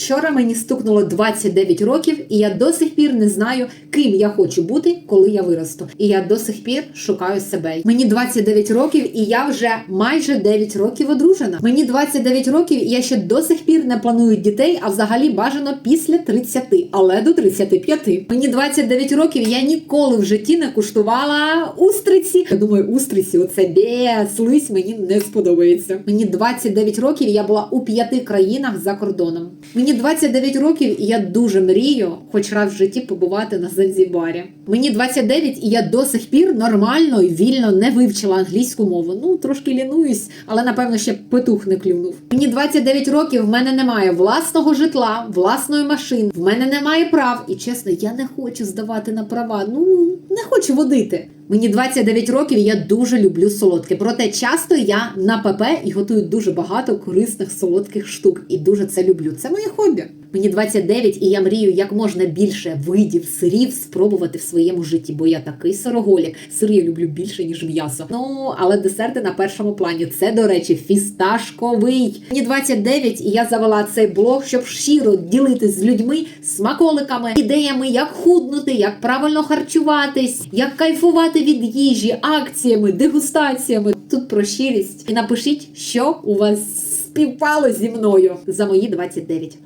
Вчора мені стукнуло 29 років, і я до сих пір не знаю, ким я хочу бути, коли я виросту. І я до сих пір шукаю себе. Мені 29 років, і я вже майже 9 років одружена. Мені 29 років, і я ще до сих пір не планую дітей, а взагалі бажано після 30, але до 35. Мені 29 років, і я ніколи в житті не куштувала устриці. Я думаю, устриці, оце бе, слизь мені не сподобається. Мені 29 років, і я була у п'яти країнах за кордоном. Мені 29 років, і я дуже мрію, хоч раз в житті побувати на Занзібарі. Мені 29, і я до сих пір нормально і вільно не вивчила англійську мову. Ну трошки лінуюсь, але напевно ще петух не клюнув. Мені 29 років, в мене немає власного житла, власної машини, в мене немає прав. І чесно, я не хочу здавати на права. Ну не хочу водити. Мені 29 років, і я дуже люблю солодке. Проте часто я на ПП і готую дуже багато корисних солодких штук. І дуже це люблю. Це моє хобі. Мені 29, і я мрію як можна більше видів сирів спробувати в своєму житті, бо я такий сироголік. Сир я люблю більше, ніж м'ясо. Ну, але десерти на першому плані. Це, до речі, фісташковий. Мені 29, і я завела цей блог, щоб щиро ділитись з людьми смаколиками, ідеями, як худнути, як правильно харчуватись, як кайфувати від їжі, акціями, дегустаціями. Тут про щирість. І напишіть, що у вас співпало зі мною за мої 29.